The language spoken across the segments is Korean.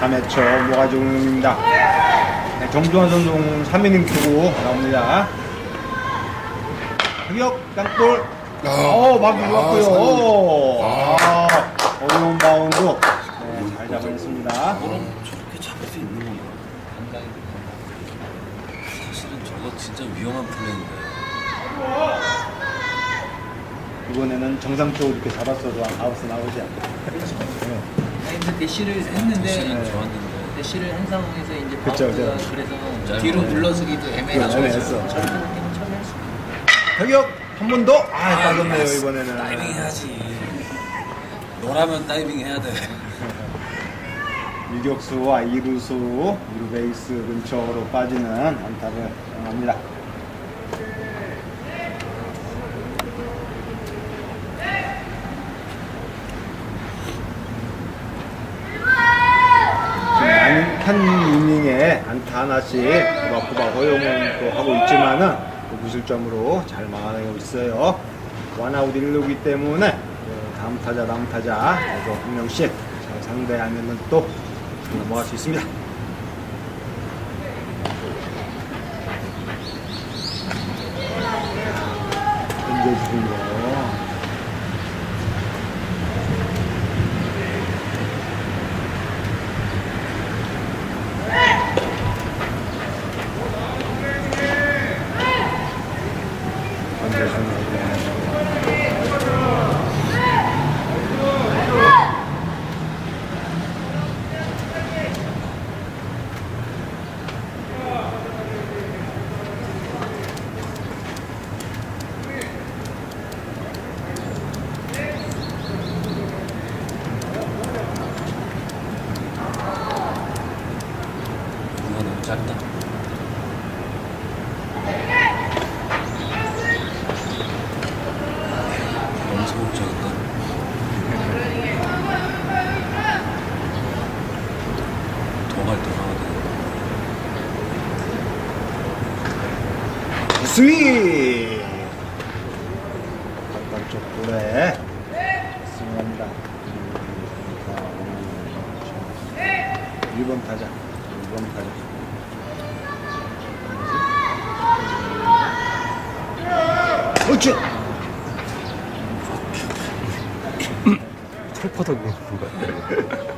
다매쳐 모가지입니다. 네, 정두환 선수 3이닝 투구 나옵니다. 흑역 땅볼. 아, 어, 막 아, 좋았고요. 삼이닝. 아, 어려운 바운드. 네, 잘 잡아냈습니다. 저렇게 잡을 수 있는 건가? 사실은 저거 진짜 위험한 플레이인데 이번에는 정상적으로 이렇게 잡았어도 아웃스 나오지 않아 근데 대시를 했는데 네. 좋았는데 대시를 한 상황에서 이제 그쵸, 바운드가 그쵸. 그래서. 뒤로 물러서기도 애매하죠. 애매했어. 저렇게 느끼면 처리할 수 있어요. 흑역 한번 더. 아, 빠졌네요 이번에는. 다이빙 해야지 너라면 다이빙 해야 돼 유격수와 이루수, 이루 베이스 근처로 빠지는 안타를 사용합니다. 한 이닝에 안타 하나씩 꼬박꼬박 허용은 또 하고 있지만은 또 무실점으로 잘 막아내고 있어요. 원아웃 1루기 때문에 어, 다음 타자 다음 타자 그래서 한 명씩 잘 상대하면은 또 넘어갈 수 있습니다. 현재 중이 요. 현재 중이요. 누가 너무 짧다 너무 소극적인데 더할 더 나와야 돼 스윗! 바깥쪽 볼에 승리합니다. 1번 타자, 1번 타자. 그렇지! 털퍼덕이 뭔가.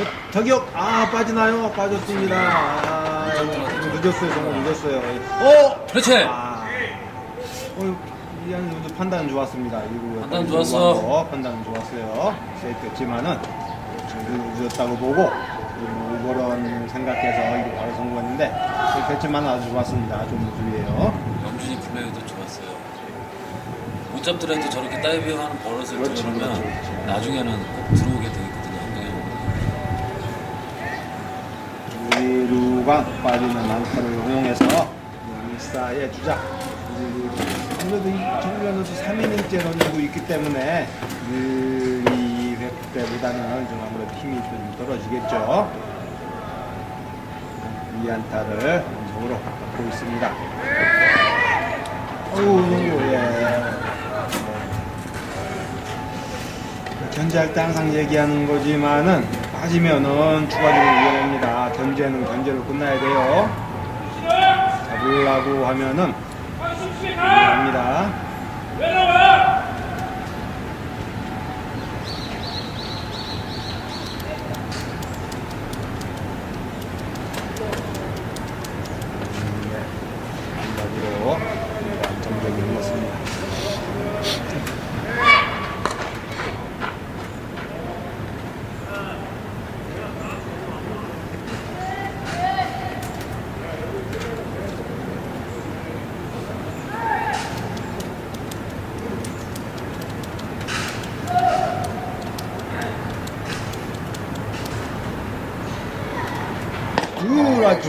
어, 저기요! 아, 빠지나요? 빠졌습니다. 아, 늦었어요. 정말 늦었어요. 어! 그렇지 아, 어, 이한 선수 판단 좋았습니다. 이거 판단 좋았어. 판단 좋았어요. 세트였지만은 늦었다고 보고 오버런 생각해서 이거 바로 성공했는데 대체만 아주 좋았습니다. 좀 무리예요. 영준이 플레이도 좋았어요 못 잡더라도 저렇게 다이빙하는 버릇을 그렇죠, 들으면 그렇죠, 그렇죠. 나중에는 꼭 들어오게 돼 있거든요 주루가 빠지는 안타를 활용해서 일사의 주자 아무래도 이 정규현 선수 3이닝째 던지고 있기 때문에 그 2회 때보다는 좀 아무래도 힘이 좀 떨어지겠죠. 이 안타를 연속으로 갖고 있습니다. 어우, 예. 견제할 때 항상 얘기하는 거지만은 빠지면은 추가적으로 위험합니다. 견제는 견제로 끝나야 돼요. 잡으려고 하면은 위험합니다.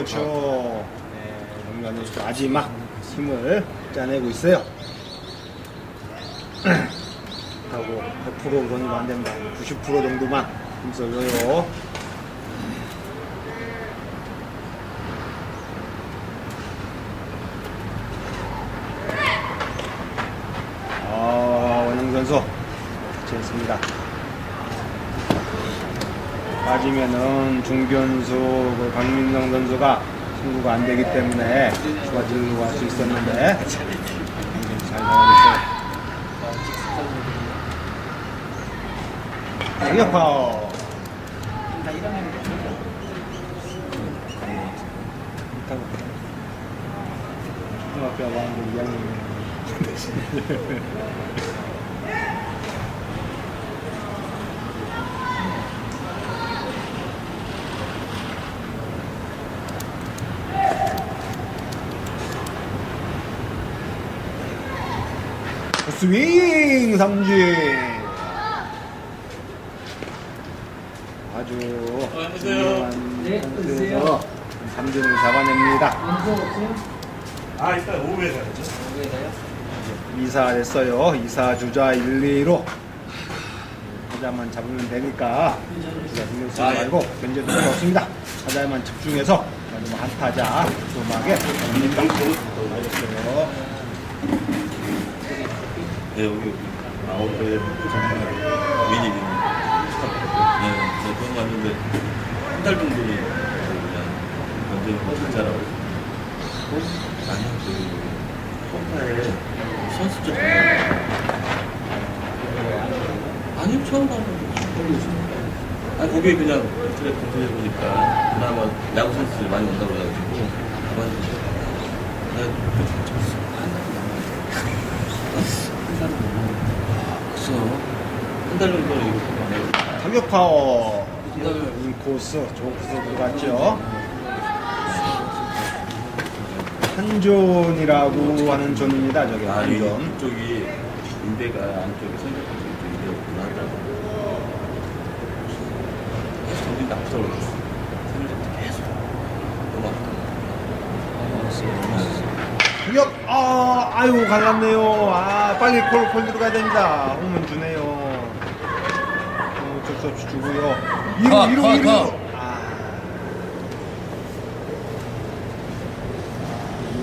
그렇죠. 네, 정관현 선수 마지막 힘을 짜내고 있어요. 하고 100% 그건 안 됩니다. 90% 정도만 힘써줘요. 아, 원영 선수 좋지 않습니다. 빠지면은 중견수 그 강민성 선수가 승부가 안 되기 때문에 진루가 할수 있었는데 잘 나가겠어요. 1학년이 초등학교 와는데 2학년. 스윙 삼진 아주 훌륭한 네, 상태에서 삼진을 잡아냅니다. 없어요? 아, 일단 오후에 가야죠. 가요? 2사 됐어요. 2사 주자 1, 2로 타자만 잡으면 되니까 주자 신경 쓰지 아, 예. 말고 견제도 필요 없습니다. 타자에만 집중해서 마지막 한 타자 소음하게 됩니다. 알겠어요. 네, 여기 아웃도에 미니 미니. 네, 네, 그건 맞는데 한 달 정도는 그냥 먼저 혼자라고. 아니요, 그 홈파에 선수적. 아니요, 처음 가는 아 거기에 그냥 인터넷 검색해 보니까 그나마 야구 선수들이 많이 온다고 해가지고 가만히 그 래서 한달 정도 이거 많이 해요. 타격 파워 인코스 좋은 코스로 들어갔죠. 한존이라고 하는 존입니다. 저기 아, 이 한존. 이쪽이 인대가 안쪽에 선택한 쪽이 인대였구나 정신 나쁘다고 그랬어. 생일부터 계속. 너무 아프다. 타격 아 아유 갈랐네요. 아 빨리 콜콜 들어가야 됩니다. 홈은 주네요. 어, 어쩔 수 없이 주고요. 이루 가, 이루 가, 이루. 가. 아.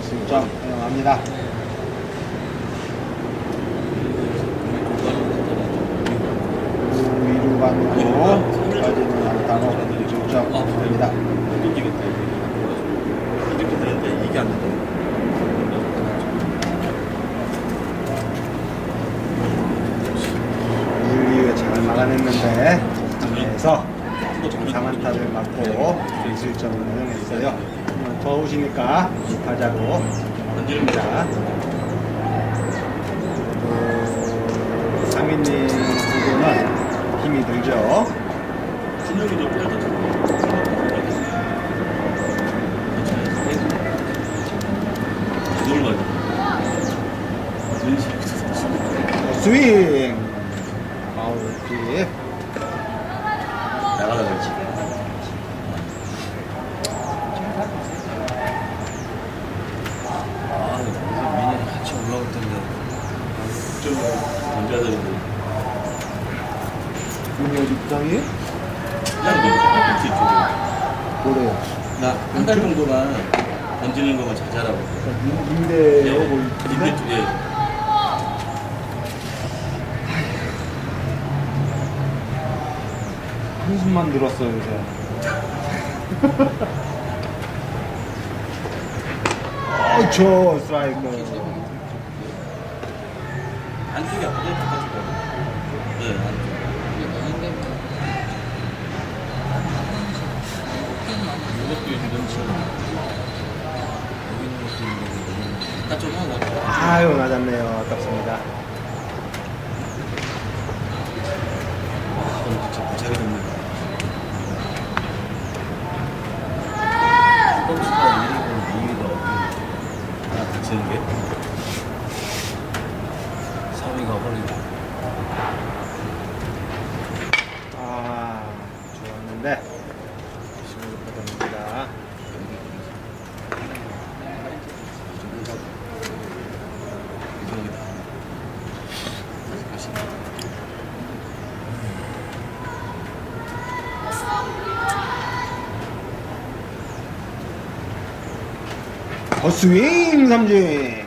1승점 인정합니다. 위로 가고 까지는 않다고 1승점 됩니다. 던지겠다. 이렇게 되는데 이게 안 된다. 물리에 잘 막아냈는데 상에서 4만타를 맞고 1실점을 허용했어요. 더 오시니까 하자고 던지는 거. 자, 그 3인님 부분은 힘이 들죠. 신용이도 팔다. 이걸 말이야. 스윙! 파울 킥. 나가다 그랬지. 아 민현이 같이 올라올 텐데 좀 되는데. 눈이 어디 입장이? 그냥 너 밑에 쪽에. 뭐래요? 나한 달 정도만 던지는 것만 잘 잘하고. 인대요, 뭐, 인대 인대? 쪽에 한숨만 늘었어요, 요새. 어 저 스트라이크. 안쪽이 아프죠? 바깥쪽. 네, 안쪽. 이것도 지금 지금 여기 있는 것도 있는데 바깥쪽 하고 아유, 맞았네요. 아깝습니다. 와, 오늘 진짜 무지하게 됐네. 선수가 1위고 2위가 어디 하나 다치는 게. 3위가 허리고 아, 좋았는데. 심으로 받아냅니다. 이동이다. 더 스윙 삼진.